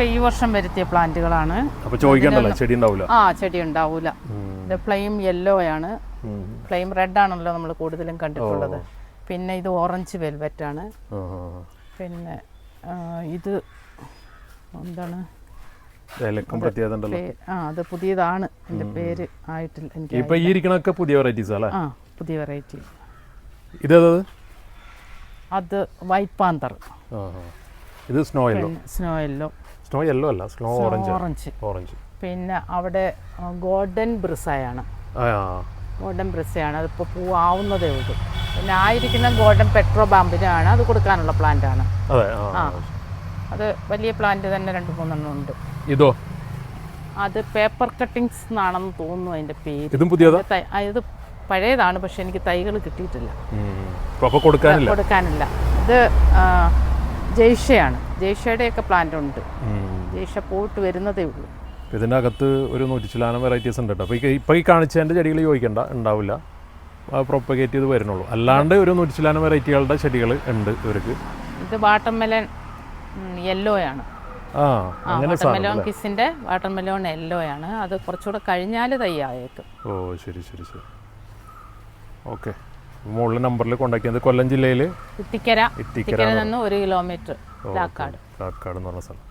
ഇതൊക്കെ ഈ വർഷം വരുത്തിയ പ്ലാന്റുകളാണ്. അപ്പൊ ചോദിക്കണ്ടല്ലോ ചെടി ഉണ്ടാവില്ല ആ ചെടി ഉണ്ടാവൂല. ഇത് ഫ്ലെയിം യെല്ലോ ആണ്. ഫ്ലെയിം റെഡ് ആണല്ലോ നമ്മൾ കൂടുതലും കണ്ടിട്ടുള്ളത്. പിന്നെ ഇത് ഓറഞ്ച് വെൽവെറ്റ് ആണ്. പിന്നെ ഇത് എന്താണ്? ആ അത് പുതിയതാണ്. എന്റെ പേര് ആയിട്ടില്ല എനിക്ക് ഇപ്പൊ ഈ ഇരിക്കണൊക്കെ പുതിയ വെറൈറ്റീസ് അല്ലേ? ആ പുതിയ വെറൈറ്റി ഇതേത് അത് വൈറ്റ് പാന്തർ ഇത് snow yellow snow yellow snow yellow അല്ല സ്നോ ഓറഞ്ച് ഓറഞ്ച് ഓറഞ്ച് പിന്നെ അവിടെ ഗോൾഡൻ ബ്രിസയാണ് ആ ഗോൾഡൻ ബ്രിസയാണ് അതിപ്പോൾ പൂവാവുന്നതേ ഉള്ളൂ. പിന്നെ ആയിരിക്കുന്ന ഗോൾഡൻ പെട്രോ ബാമ്പിനാണ് അത് കൊടുക്കാനുള്ള പ്ലാന്റ് ആണ് അതെ ആ. അത് വലിയ പ്ലാന്റ് തന്നെ രണ്ട് മൂന്നെണ്ണം ഉണ്ട്. ഇതോ? അത് പേപ്പർ കട്ടിങ്സ് എന്നാണെന്ന് തോന്നുന്നു അതിന്റെ പേര്. ഇതും പുതിയതാ? ഇത് പഴയതാണ് പക്ഷെ എനിക്ക് തൈകൾ കിട്ടിയിട്ടില്ല. കൊടുക്കാനില്ല? ഇത് ജയ്ഷയാണ്. ജയ്ഷയുടെയൊക്കെ പ്ലാന്റ് ഉണ്ട്. ജയ്ഷ പോയിട്ട് വരുന്നതേ ഉള്ളൂ. ഇതിന്റെ അകത്ത് ഒരു നൂറ്റിച്ചിലാനം വെറൈറ്റീസ് ഉണ്ട് കേട്ടോ അപ്പോൾ ഈ ഇപ്പോൾ ഈ കാണിച്ചതിന്റെ ചെടികൾ ചോദിക്കണ്ട ഉണ്ടാവില്ല. പ്രൊപ്പഗേറ്റ് ചെയ്ത് വരുന്നുള്ളൂ. അല്ലാണ്ട് ഒരു നൂറ്റിച്ചിലാനം വെറൈറ്റികളുടെ ചെടികൾ ഉണ്ട് ഇവർക്ക്. ഇത് വാട്ടർമെലൺ യെല്ലോ ആണ് ആ ആ അങ്ങനെ വാട്ടർമെലോൺ കിസിന്റെ വാട്ടർമെലോൺ യെല്ലോ ആണ് അത് കുറച്ചുകൂടെ കഴിഞ്ഞാൽ തയ്യായേക്കും ഓ ശരി ശരി ശരി. ഓക്കെ. മുകളിൽ നമ്പറിൽ കോണ്ടാക്ട് ചെയ്യുന്നത് കൊല്ലം ജില്ലയിൽ ഇത്തിക്കര. ഇത്തിക്കര നിന്ന് ഒരു കിലോമീറ്റർ ലാക്കാട് കാക്കാട് എന്ന് പറഞ്ഞ സ്ഥലം.